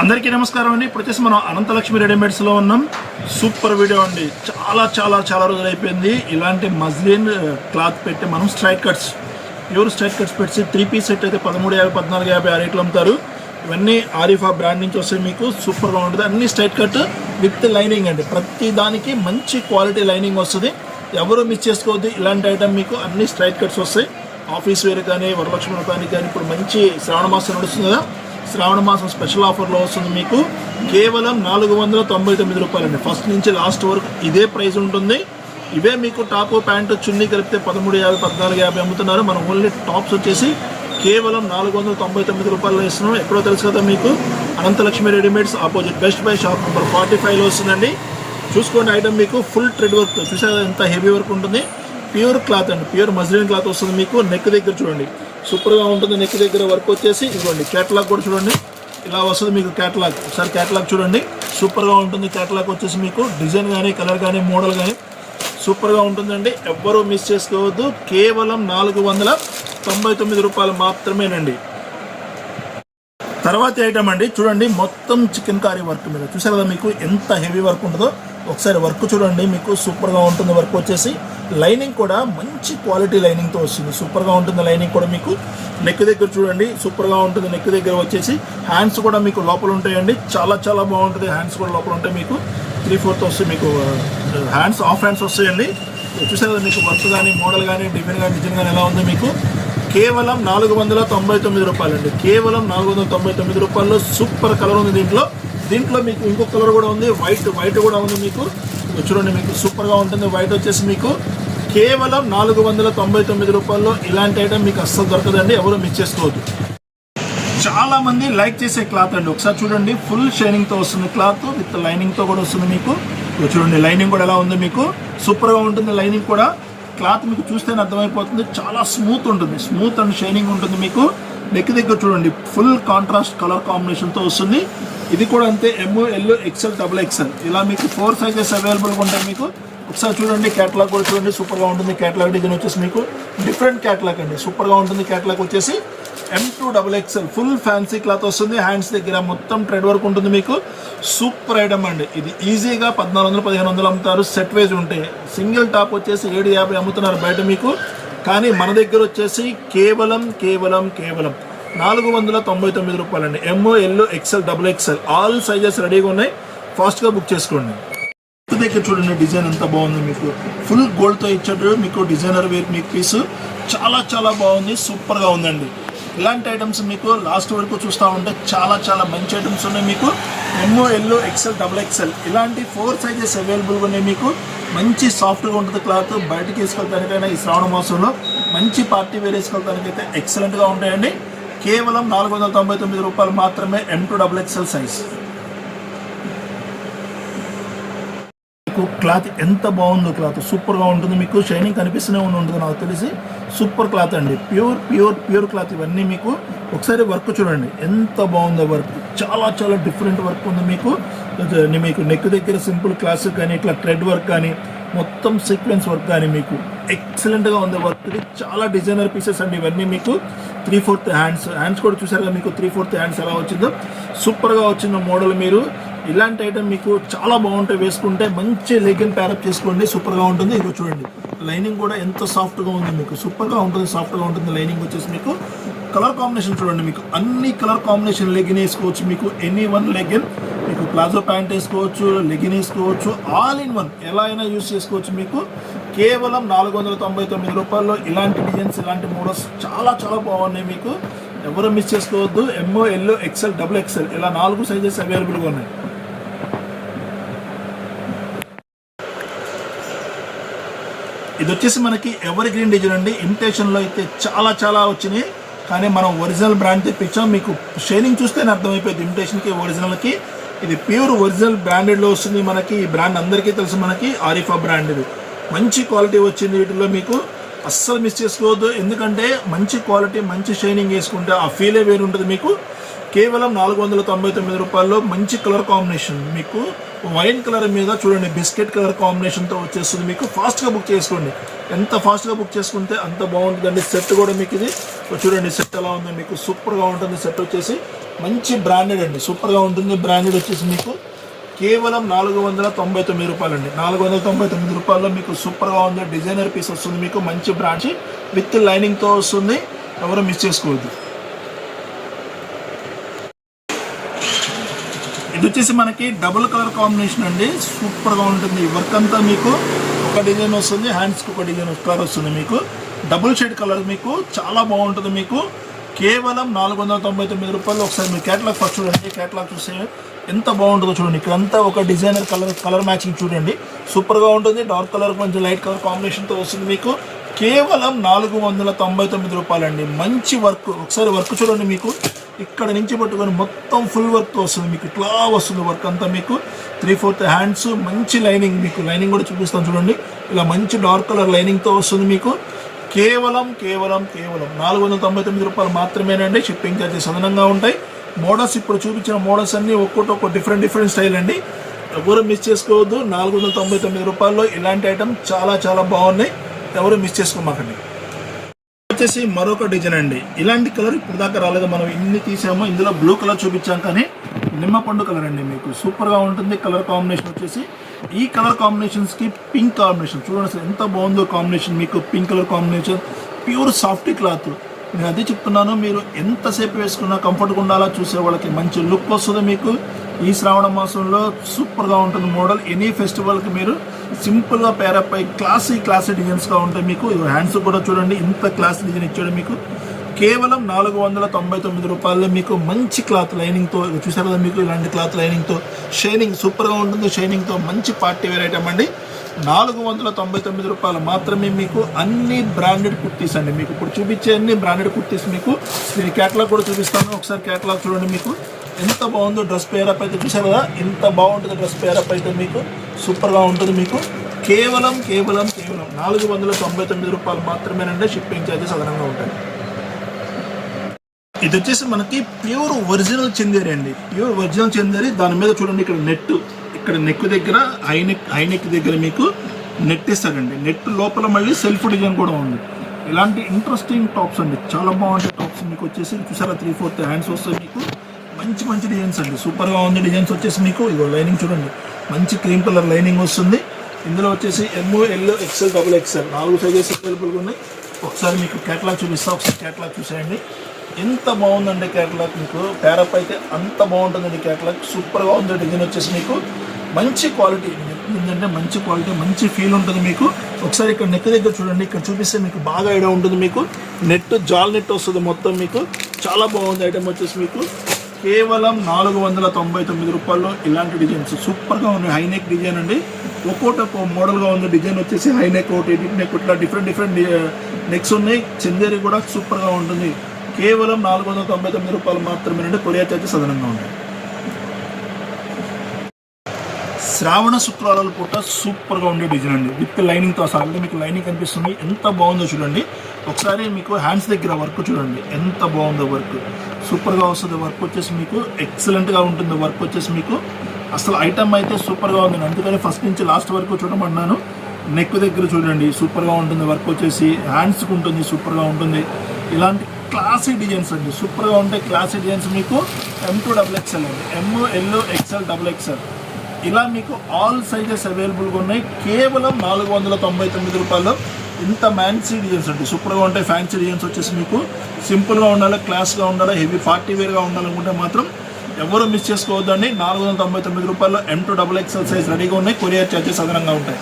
అందరికీ నమస్కారం అండి. ఇప్పుడు వచ్చేసి మనం అనంతలక్ష్మి రెడీమేడ్స్లో ఉన్నాం. సూపర్ వీడియో అండి. చాలా చాలా చాలా రోజులు అయిపోయింది. ఇలాంటి మజ్లిన్ క్లాత్ పెట్టి మనం straight cuts pure straight cuts పెట్టి త్రీ పీస్ సెట్ అయితే పదమూడు యాభై పద్నాలుగు యాభై ఆ రేట్లు అమ్ముతారు. ఇవన్నీ ఆరిఫా బ్రాండ్ నుంచి వస్తాయి మీకు. సూపర్గా ఉంటుంది. అన్ని స్ట్రైట్ కట్ విత్ లైనింగ్ అండి. ప్రతి దానికి మంచి క్వాలిటీ లైనింగ్ వస్తుంది. ఎవరు మిస్ చేసుకోవద్దు. ఇలాంటి ఐటమ్ మీకు అన్ని స్ట్రైట్ కట్స్ వస్తాయి. ఆఫీస్ వేర్ కానీ వరలక్ష్మి వ్రతానికి కానీ ఇప్పుడు మంచి శ్రావణ మాసం నడుస్తుంది కదా. శ్రావణ మాసం స్పెషల్ ఆఫర్లో వస్తుంది మీకు. కేవలం నాలుగు వందల తొంభై తొమ్మిది రూపాయలండి. ఫస్ట్ నుంచి లాస్ట్ వరకు ఇదే ప్రైస్ ఉంటుంది. ఇవే మీకు టాప్ ప్యాంటు చున్నీ కలిపితే పదమూడు యాభై పద్నాలుగు యాభై అమ్ముతున్నారు. మనం ఓన్లీ టాప్స్ వచ్చేసి కేవలం నాలుగు వందల తొంభై తొమ్మిది రూపాయలు ఇస్తున్నాం. ఎక్కడో తెలుసు కదా మీకు. Ananthalakshmi readymades opposite best buy shop number forty ఫైవ్లో వస్తుందండి. చూసుకోండి ఐటమ్ మీకు ఫుల్ ట్రెడ్ వర్క్. చూసారా ఎంత హెవీ వర్క్ ఉంటుంది. ప్యూర్ క్లాత్ అండి. ప్యూర్ మజ్లిన్ క్లాత్ వస్తుంది మీకు. నెక్ దగ్గర చూడండి. సూపర్గా ఉంటుంది నెక్ దగ్గర వర్క్ వచ్చేసి. ఇదిగోండి క్యాటలాగ్ కూడా చూడండి. ఇలా వస్తుంది మీకు క్యాటలాగ్ ఒకసారి క్యాటలాగ్ చూడండి. సూపర్గా ఉంటుంది క్యాటలాగ్ వచ్చేసి మీకు. డిజైన్ కానీ కలర్ కానీ మోడల్ కానీ సూపర్గా ఉంటుందండి. ఎవ్వరూ మిస్ చేసుకోవద్దు. కేవలం నాలుగు వందల తొంభై తొమ్మిది రూపాయలు మాత్రమేనండి. తర్వాత ఐటమ్ అండి. చూడండి మొత్తం చికెన్ కారీ వర్క్ మీద. చూసారు కదా మీకు ఎంత హెవీ వర్క్ ఉంటుందో? ఒకసారి వర్క్ చూడండి మీకు సూపర్గా ఉంటుంది వర్క్ వచ్చేసి. లైనింగ్ కూడా మంచి క్వాలిటీ లైనింగ్తో వస్తుంది. సూపర్గా ఉంటుంది లైనింగ్ కూడా మీకు. నెక్ దగ్గర చూడండి సూపర్గా ఉంటుంది నెక్ దగ్గర వచ్చేసి. హ్యాండ్స్ కూడా మీకు లోపల ఉంటాయండి. చాలా చాలా బాగుంటుంది. హ్యాండ్స్ కూడా లోపల ఉంటాయి మీకు. త్రీ ఫోర్త్ వస్తే మీకు హ్యాండ్స్ ఆఫ్ హ్యాండ్స్ వస్తాయండి. చూసారు మీకు వర్క్ కానీ మోడల్ కానీ డిజైన్ కానీ డిజైన్ కానీ ఎలా ఉంది మీకు? కేవలం నాలుగు వందల తొంభై తొమ్మిది రూపాయలు అండి కేవలం నాలుగు వందల తొంభై తొమ్మిది రూపాయల్లో సూపర్ కలర్ ఉంది దీంట్లో. దీంట్లో మీకు ఇంకో కలర్ కూడా ఉంది. వైట్ వైట్ కూడా ఉంది మీకు. చూడండి మీకు సూపర్గా ఉంటుంది. వైట్ వచ్చేసి మీకు కేవలం నాలుగు వందల తొంభై తొమ్మిది రూపాయల్లో ఇలాంటి ఐటమ్ మీకు అస్సలు దొరకదండి. ఎవరు మిస్ చేసుకోవద్దు. చాలా మంది లైక్ చేసే క్లాత్ అండి. ఒకసారి చూడండి. ఫుల్ షైనింగ్తో వస్తుంది క్లాత్ విత్ లైనింగ్తో కూడా వస్తుంది మీకు. చూడండి. లైనింగ్ కూడా ఎలా ఉంది మీకు? సూపర్గా ఉంటుంది. లైనింగ్ కూడా. క్లాత్ మీకు చూస్తేనే అర్థమైపోతుంది. చాలా స్మూత్ ఉంటుంది. స్మూత్ అండ్ షైనింగ్ ఉంటుంది మీకు. నెక్ దగ్గర చూడండి. ఫుల్ కాంట్రాస్ట్ కలర్ కాంబినేషన్తో వస్తుంది. ఇది కూడా అంతే. MO L XL double XL ఇలా మీకు ఫోర్ సైజెస్ అవైలబుల్గా ఉంటాయి మీకు. ఒకసారి చూడండి. క్యాటలాగ్ కూడా చూడండి. సూపర్గా ఉంటుంది. క్యాటలాగ్ డిజైన్ వచ్చేసి మీకు. డిఫరెంట్ క్యాటలాగ్ అండి. సూపర్గా ఉంటుంది. క్యాటలాగ్ వచ్చేసి M two double XL full fancy cloth వస్తుంది. హ్యాండ్స్ దగ్గర మొత్తం ట్రెడ్ వర్క్ ఉంటుంది మీకు. సూపర్ ఐటమ్ అండి. ఇది ఈజీగా పద్నాలుగు వందలు పదిహేను వందలు అమ్ముతారు. సెట్ వేజ్ ఉంటే. సింగిల్ టాప్ వచ్చేసి ఏడు యాభై అమ్ముతున్నారు బయట మీకు. కానీ మన దగ్గర వచ్చేసి కేవలం కేవలం కేవలం నాలుగు వందల తొంభై తొమ్మిది రూపాయలండి. M yellow XL double XL all sizes రెడీగా ఉన్నాయి. ఫాస్ట్గా బుక్ చేసుకోండి. దగ్గర చూడండి డిజైన్ ఎంత బాగుంది మీకు. ఫుల్ గోల్డ్తో ఇచ్చాడు మీకు డిజైనర్ వేర్ మీకు పీస్ చాలా చాలా బాగుంది. సూపర్గా ఉందండి. ఇలాంటి ఐటమ్స్ మీకు లాస్ట్ వరకు చూస్తూ ఉంటే చాలా చాలా మంచి ఐటమ్స్ ఉన్నాయి మీకు. ఎన్నో ఎల్లో ఎక్సెల్ డబుల్ ఎక్సెల్ ఇలాంటి ఫోర్ సైజెస్ అవైలబుల్గా ఉన్నాయి మీకు. మంచి సాఫ్ట్గా ఉంటుంది క్లాత్ బయటకి వేసుకెళ్తానికైనా ఈ శ్రావణ మాసంలో మంచి పార్టీ వేర్ వేసుకెళ్తానికైతే ఎక్సలెంట్గా ఉంటాయండి. కేవలం నాలుగు వందల తొంభై తొమ్మిది రూపాయలు మాత్రమే M two double XL size మీకు క్లాత్ ఎంత బాగుందో క్లాత్ సూపర్గా ఉంటుంది మీకు. షైనింగ్ కనిపిస్తూనే ఉంటుంది నాకు తెలిసి. సూపర్ క్లాత్ అండి. ప్యూర్ ప్యూర్ ప్యూర్ క్లాత్ ఇవన్నీ మీకు ఒకసారి వర్క్ చూడండి. ఎంత బాగుందో వర్క్. చాలా చాలా డిఫరెంట్ వర్క్ ఉంది మీకు. మీకు నెక్ దగ్గర సింపుల్ క్లాసిక్ కానీ ఇట్లా థ్రెడ్ వర్క్ కానీ మొత్తం సీక్వెన్స్ వర్క్ కానీ మీకు ఎక్సలెంట్గా ఉంది వర్క్. చాలా డిజైనర్ పీసెస్ అండి ఇవన్నీ మీకు. Three fourth hands. హ్యాండ్స్ కూడా చూసారుగా మీకు త్రీ ఫోర్త్ హ్యాండ్స్ ఎలా వచ్చిందో. సూపర్గా వచ్చిన మోడల్ మీరు. ఇలాంటి ఐటమ్ మీకు చాలా బాగుంటాయి వేసుకుంటే మంచి లెగిన్ ప్యారప్ చేసుకోండి. సూపర్గా ఉంటుంది. ఇది చూడండి. లైనింగ్ కూడా ఎంత సాఫ్ట్గా ఉంది మీకు? సూపర్గా ఉంటుంది సాఫ్ట్గా ఉంటుంది లైనింగ్ వచ్చేసి మీకు. కలర్ కాంబినేషన్ చూడండి మీకు. అన్ని కలర్ కాంబినేషన్ లెగిన్ వేసుకోవచ్చు మీకు. ఎనీ వన్ లెగిన్ మీకు ప్లాజో ప్యాంట్ వేసుకోవచ్చు లెగిన్ వేసుకోవచ్చు ఆల్ ఇన్ వన్. ఎలా అయినా యూస్ చేసుకోవచ్చు మీకు. కేవలం నాలుగు వందల తొంభై తొమ్మిది రూపాయల్లో ఇలాంటి డిజైన్స్ ఇలాంటి మోడల్స్ చాలా చాలా బాగున్నాయి మీకు. ఎవరు మిస్ చేసుకోవద్దు. MO yellow XL double XL ఇలా నాలుగు సైజెస్ అవైలబుల్గా ఉన్నాయి. ఇది వచ్చేసి మనకి ఎవరి గ్రీన్ డిజైన్ అండి ఇమిటేషన్లో అయితే చాలా చాలా వచ్చినాయి. కానీ మనం ఒరిజినల్ బ్రాండ్ తెప్పించాం మీకు షైనింగ్ చూస్తేనే అర్థమైపోయింది ఇమిటేషన్కి ఒరిజినల్కి ఇది ప్యూర్ ఒరిజినల్ బ్రాండెడ్లో వస్తుంది మనకి. ఈ బ్రాండ్ అందరికీ తెలుసు మనకి. ఆరిఫా బ్రాండ్ ఇది. మంచి క్వాలిటీ వచ్చింది వీటిలో మీకు. అస్సలు మిస్ చేసుకోవద్దు. ఎందుకంటే మంచి క్వాలిటీ మంచి షైనింగ్ వేసుకుంటే ఆ ఫీలే వేరు ఉంటుంది మీకు. కేవలం నాలుగు వందల తొంభై తొమ్మిది రూపాయల్లో మంచి కలర్ కాంబినేషన్ మీకు వైన్ కలర్ మీద చూడండి బిస్కెట్ కలర్ కాంబినేషన్తో వచ్చేస్తుంది మీకు. ఫాస్ట్గా బుక్ చేసుకోండి. ఎంత ఫాస్ట్గా బుక్ చేసుకుంటే అంత బాగుంటుందండి సెట్ కూడా మీకు ఇది. చూడండి సెట్ ఎలా ఉందో మీకు సూపర్గా ఉంటుంది సెట్ వచ్చేసి. మంచి బ్రాండెడ్ అండి సూపర్గా ఉంటుంది బ్రాండెడ్ వచ్చేసి మీకు. కేవలం నాలుగు వందల తొంభై తొమ్మిది రూపాయలు అండి నాలుగు వందల తొంభై తొమ్మిది రూపాయల్లో మీకు సూపర్గా ఉంది డిజైనర్ పీస్ వస్తుంది మీకు. మంచి బ్రాంచ్ విత్ లైనింగ్తో వస్తుంది. ఎవరు మిస్ చేసుకోవద్దు. ఇది వచ్చేసి మనకి డబుల్ కలర్ కాంబినేషన్ అండి. సూపర్గా ఉంటుంది. వర్క్ అంతా మీకు ఒక డిజైన్ వస్తుంది. హ్యాండ్స్కి ఒక డిజైన్ కలర్ వస్తుంది మీకు. డబుల్ షేడ్ కలర్ మీకు. చాలా బాగుంటుంది మీకు. కేవలం నాలుగు వందల తొంభై తొమ్మిది రూపాయలు ఒకసారి మీరు కేటలాగ్ ఫస్ట్ చూడండి. కేటలాగ్ చూస్తే ఎంత బాగుంటుందో చూడండి. ఇక్కడంతా ఒక డిజైనర్ కలర్ కలర్ మ్యాచింగ్ చూడండి. సూపర్గా ఉంటుంది. డార్క్ కలర్ కొంచెం లైట్ కలర్ కాంబినేషన్తో వస్తుంది మీకు. కేవలం నాలుగు వందల తొంభై తొమ్మిది రూపాయలండి. మంచి వర్క్. ఒకసారి వర్క్ చూడండి మీకు. ఇక్కడ నుంచి పట్టుకొని మొత్తం ఫుల్ వర్క్తో వస్తుంది మీకు. ఇట్లా వస్తుంది వర్క్ అంతా మీకు. త్రీ ఫోర్త్ హ్యాండ్స్ మంచి లైనింగ్ మీకు. లైనింగ్ కూడా చూపిస్తాను చూడండి. ఇలా మంచి డార్క్ కలర్ లైనింగ్తో వస్తుంది మీకు. కేవలం కేవలం కేవలం నాలుగు వందల తొంభై తొమ్మిది రూపాయలు మాత్రమేనండి. షిప్పింగ్ ఛార్జెస్ అదనంగా ఉంటాయి. మోడల్స్ ఇప్పుడు చూపించిన మోడల్స్ అన్నీ ఒక్కొక్కటి ఒక్కో డిఫరెంట్ డిఫరెంట్ స్టైల్ అండి. ఎవరు మిస్ చేసుకోవద్దు. నాలుగు వందల తొంభై తొమ్మిది రూపాయల్లో ఇలాంటి ఐటమ్ చాలా చాలా బాగున్నాయి. ఎవరు మిస్ చేసుకోమాకండి. వచ్చేసి మరొక డిజైన్ అండి. ఇలాంటి కలర్ ఇప్పుడు దాకా రాలేదు. మనం ఇన్ని తీసామో ఇందులో బ్లూ కలర్ చూపించాం కానీ నిమ్మ పండు కలర్ అండి మీకు. సూపర్గా ఉంటుంది. కలర్ కాంబినేషన్ వచ్చేసి ఈ కలర్ కాంబినేషన్స్కి పింక్ కాంబినేషన్ చూడండి అసలు ఎంత బాగుందో కాంబినేషన్ మీకు pink colour combination pure soft cloth నేను అదే చెప్తున్నాను మీరు ఎంతసేపు వేసుకున్నా కంఫర్ట్గా ఉండాలా చూసే వాళ్ళకి మంచి లుక్ వస్తుంది మీకు. ఈ శ్రావణ మాసంలో సూపర్గా ఉంటుంది మోడల్ ఎనీ ఫెస్టివల్కి మీరు సింపుల్గా పేరప్ అయి క్లాసీ క్లాసీ డిజైన్స్గా ఉంటాయి మీకు హ్యాండ్స్ కూడా చూడండి ఇంత క్లాస్ డిజైన్ ఇచ్చాడు మీకు. కేవలం నాలుగు వందల తొంభై తొమ్మిది రూపాయల్లో మీకు మంచి క్లాత్ లైనింగ్తో చూసారు కదా మీకు ఇలాంటి క్లాత్ లైనింగ్తో షైనింగ్ సూపర్గా ఉంటుంది షైనింగ్తో మంచి పార్టీ వేర్ ఐటమ్ అండి. నాలుగు వందల తొంభై తొమ్మిది రూపాయలు మాత్రమే మీకు అన్ని బ్రాండెడ్ కుర్తీస్ అండి. మీకు ఇప్పుడు చూపించే అన్ని బ్రాండెడ్ కుర్తీస్ మీకు నేను కేటలాగ్ కూడా చూపిస్తాను. ఒకసారి కేటలాగ్ చూడండి మీకు. ఎంత బాగుందో డ్రెస్ పేరప్ అయితే చూసారు కదా? ఎంత బాగుంటుంది డ్రెస్ పేరప్ అయితే మీకు. సూపర్గా ఉంటుంది మీకు. కేవలం కేవలం కేవలం నాలుగు వందల తొంభై తొమ్మిది రూపాయలు మాత్రమేనండి. షిప్పింగ్ ఛార్జెస్ అదనంగా ఉంటాయి. ఇది వచ్చేసి మనకి ప్యూర్ ఒరిజినల్ చందేరి అండి. Pure original Chanderi. దాని మీద చూడండి ఇక్కడ నెట్ ఇక్కడ నెక్ దగ్గర ఐనెక్ నెక్ నెక్ దగ్గర మీకు నెట్ ఇస్తాడండి. నెట్ లోపల మళ్ళీ సెల్ఫ్ డిజైన్ కూడా ఉంది. ఇలాంటి ఇంట్రెస్టింగ్ టాప్స్ అండి. చాలా బాగుంటాయి టాప్స్ మీకు వచ్చేసి. చూసారా త్రీ ఫోర్త్ హ్యాండ్స్ వస్తాయి మీకు. మంచి మంచి డిజైన్స్ అండి. సూపర్గా ఉంది డిజైన్స్ వచ్చేసి మీకు. ఇగో లైనింగ్ చూడండి. మంచి క్రీమ్ కలర్ లైనింగ్ వస్తుంది. ఇందులో వచ్చేసి M L XL double XL నాలుగు సైజెస్ అవైలబుల్గా ఉన్నాయి. ఒకసారి మీకు కేటలాగ్ చూపిస్తా ఒకసారి కేటలాగ్ చూసేయండి. ఎంత బాగుందండి కేటలాగ్ మీకు. ప్యారప్ అయితే అంత బాగుంటుందండి కేటలాగ్ సూపర్గా ఉంది డిజైన్ వచ్చేసి మీకు. మంచి క్వాలిటీ. ఏంటంటే మంచి క్వాలిటీ మంచి ఫీల్ ఉంటుంది మీకు. ఒకసారి ఇక్కడ నెక్ దగ్గర చూడండి. ఇక్కడ చూపిస్తే మీకు బాగా ఐడియా ఉంటుంది మీకు. నెట్ జాల్ నెట్ వస్తుంది మొత్తం మీకు. చాలా బాగుంది ఐటమ్ వచ్చేసి మీకు. కేవలం నాలుగు వందల తొంభై తొమ్మిది రూపాయల్లో ఇలాంటి డిజైన్స్. సూపర్గా ఉన్నాయి హైనెక్ డిజైన్ అండి. ఒక్కోటి ఒక్కో మోడల్గా ఉంది డిజైన్ వచ్చేసి హైనెక్ ఒకటి నెక్ ఇట్లా డిఫరెంట్ డిఫరెంట్ నెక్స్ ఉన్నాయి. చందేరి కూడా సూపర్గా ఉంటుంది. కేవలం నాలుగు వందల తొంభై తొమ్మిది రూపాయలు మాత్రమే కొరియా చార్జెస్ అదనంగా ఉంటాయి శ్రావణ శుక్రవారాల పూట సూపర్గా ఉండే డిజైన్ అండి. విత్ లైనింగ్తో సార్ మీకు లైనింగ్ కనిపిస్తుంది. ఎంత బాగుందో చూడండి. ఒకసారి మీకు హ్యాండ్స్ దగ్గర వర్క్ చూడండి. ఎంత బాగుందో వర్క్. సూపర్గా వస్తుంది వర్క్ వచ్చేసి మీకు ఎక్సలెంట్గా ఉంటుంది వర్క్ వచ్చేసి మీకు. అసలు ఐటమ్ అయితే సూపర్గా ఉంది. అందుకని ఫస్ట్ నుంచి లాస్ట్ వరకు చూడమన్నాను నెక్ దగ్గర చూడండి. సూపర్గా ఉంటుంది వర్క్ వచ్చేసి. హ్యాండ్స్కి ఉంటుంది సూపర్గా ఉంటుంది. ఇలాంటి క్లాసీ డిజైన్స్ అండి. సూపర్గా ఉంటాయి క్లాసీ డిజైన్స్ మీకు. ఎం టూ డబుల్ ఎక్స్ఎల్ అండి. M L XL double XL ఇలా మీకు ఆల్ సైజెస్ అవైలబుల్గా ఉన్నాయి. కేవలం నాలుగు వందల తొంభై తొమ్మిది రూపాయలు ఇంత ఫ్యాన్సీ డిజైన్స్ అండి. సూపర్గా ఉంటాయి ఫ్యాన్సీ డిజైన్స్ వచ్చేసి మీకు సింపుల్గా ఉండాలి క్లాస్గా ఉండాలి హెవీ పార్టీ వేర్గా ఉండాలనుకుంటే మాత్రం ఎవరు మిస్ చేసుకోవద్దండి. నాలుగు వందల తొంభై తొమ్మిది రూపాయలు M two double XL size రెడీగా ఉన్నాయి. కొరియర్ ఛార్జెస్ అదనంగా ఉంటాయి.